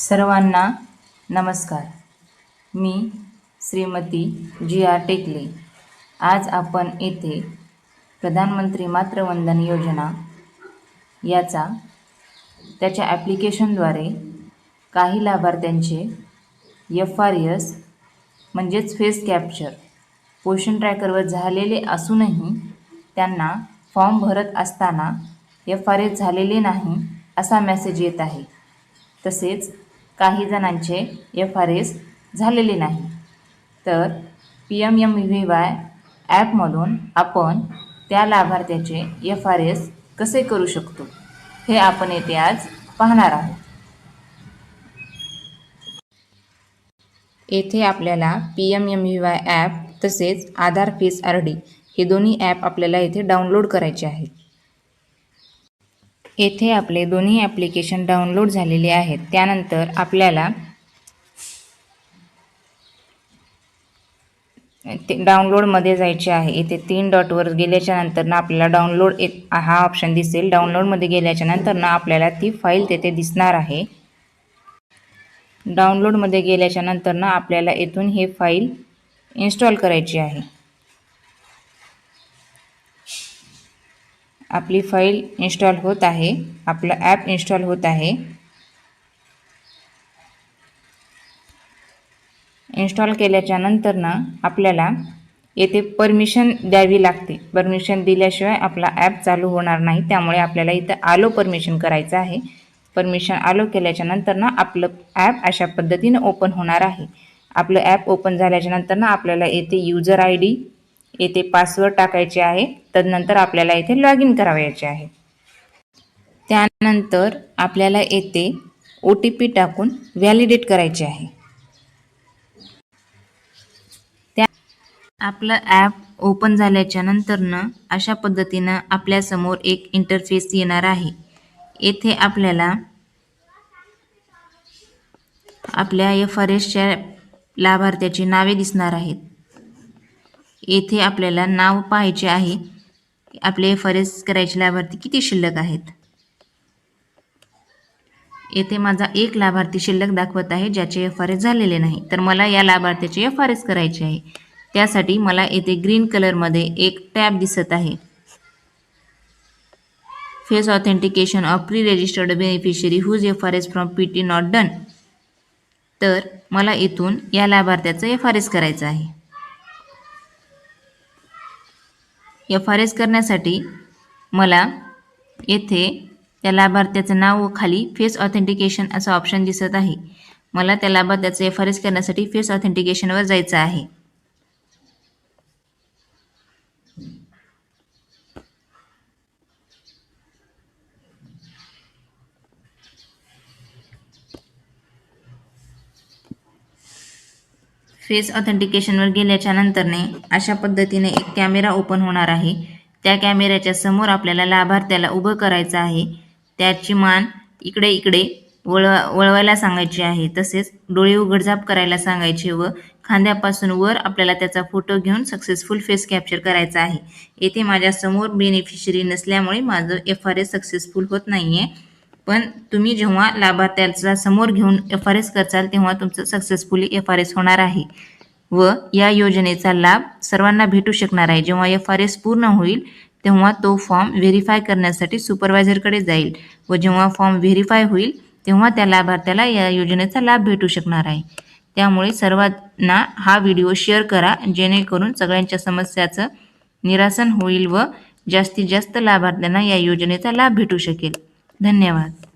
सर्वांना नमस्कार. मी श्रीमती जी आर टेकले. आज आपण येथे प्रधानमंत्री मातृवंदन योजना याचा त्याच्या ॲप्लिकेशनद्वारे काही लाभार्थ्यांचे एफ आर एस म्हणजेच फेस कॅप्चर पोषण ट्रॅकरवर झालेले असूनही त्यांना फॉर्म भरत असताना एफ आर एस झालेले नाही असा मेसेज येत आहे. तसेच काही जणांचे एफ आर एस झालेले नाही. तर P M M V Y ॲपमधून आपण त्या लाभार्थ्याचे एफ आर एस कसे करू शकतो हे आपण येथे आज पाहणार आहोत. येथे आपल्याला P M M V Y app तसेच आधार फेस आर डी हे दोन्ही ॲप आपल्याला येथे डाउनलोड करायचे आहेत. येथे आपले दोन्ही ॲप्लिकेशन डाउनलोड झालेले आहेत. त्यानंतर आपल्याला ते डाउनलोडमध्ये जायचे आहे. इथे तीन डॉटवर गेल्याच्यानंतर ना आपल्याला डाउनलोड हा ऑप्शन दिसेल. डाउनलोडमध्ये गेल्याच्यानंतर ना आपल्याला ती फाईल तेथे दिसणार आहे. डाउनलोडमध्ये गेल्याच्यानंतर ना आपल्याला येथून हे फाईल इन्स्टॉल करायची आहे. आपली फाईल इन्स्टॉल होत आहे. आपलं ॲप इन्स्टॉल होत आहे. इन्स्टॉल केल्याच्या नंतरनं आपल्याला येथे परमिशन द्यावी लागते. परमिशन दिल्याशिवाय आपला ॲप चालू होणार नाही. त्यामुळे आपल्याला इथं आलो परमिशन करायचं आहे. परमिशन आलो केल्याच्या नंतरनं आपलं ॲप अशा पद्धतीनं ओपन होणार आहे. आपलं ॲप ओपन झाल्याच्या नंतरनं आपल्याला येथे युजर आय डी येथे पासवर्ड टाकायचे आहे. तदनंतर आपल्याला येथे लॉग इन करावयाचे आहे. त्यानंतर आपल्याला येथे ओ टी पी टाकून व्हॅलिडेट करायचे आहे. त्या आपलं ॲप ओपन झाल्याच्या नंतरनं अशा पद्धतीनं आपल्यासमोर एक इंटरफेस येणार आहे. येथे आपल्याला आपल्या एफ आर एसच्या लाभार्थ्याची नावे दिसणार आहेत. येथे आपल्याला नाव पाहायचे आहे. आपले एफ आर एस करायचे लाभार्थी किती शिल्लक आहेत? येथे माझा एक लाभार्थी शिल्लक दाखवत आहे ज्याचे एफ आर एस झालेले नाही. तर मला या लाभार्थ्याचे एफ आर एस करायचे आहे. त्यासाठी मला येथे ग्रीन कलरमध्ये एक टॅब दिसत आहे. Face authentication of pre registered beneficiary whose F R S from P T not done तर मला इथून या लाभार्थ्याचं एफ आर एस करायचं आहे. एफ आर एस करण्यासाठी मला येथे त्या लाभार्थ्याचं नाव व खाली फेस ऑथेंटिकेशन असं ऑप्शन दिसत आहे. मला त्या लाभार्थ्याचं एफ आर एस करण्यासाठी फेस ऑथेंटिकेशनवर जायचं आहे. फेस ऑथेंटिकेशनवर गेल्याच्या नंतरने अशा पद्धतीने एक कॅमेरा ओपन होणार आहे. त्या कॅमेऱ्याच्या समोर आपल्याला लाभार्थ्याला उभं करायचं आहे. त्याची मान इकडे इकडे वळवा वळवायला सांगायची आहे. तसेच डोळे उघडझाप करायला सांगायचे व खांद्यापासून वर आपल्याला त्याचा फोटो घेऊन सक्सेसफुल फेस कॅप्चर करायचा आहे. येथे माझ्यासमोर बेनिफिशरी नसल्यामुळे माझं एफ आर एस सक्सेसफुल होत नाही आहे पण तुम्ही जेव्हा लाभार्थ्याचा समोर घेऊन एफ आर एस करचाल तेव्हा तुमचं सक्सेसफुली एफ आर एस होणार आहे. व या योजनेचा लाभ सर्वांना भेटू शकणार आहे. जेव्हा एफ आर एस पूर्ण होईल तेव्हा तो फॉर्म व्हेरीफाय करण्यासाठी सुपरवायझरकडे जाईल. व जेव्हा फॉर्म व्हेरीफाय होईल तेव्हा त्या लाभार्थ्याला या योजनेचा लाभ भेटू शकणार आहे. त्यामुळे सर्वांना हा व्हिडिओ शेअर करा जेणेकरून सगळ्यांच्या समस्याचं निरासन होईल व जास्तीत जास्त लाभार्थ्यांना या योजनेचा लाभ भेटू शकेल. धन्यवाद.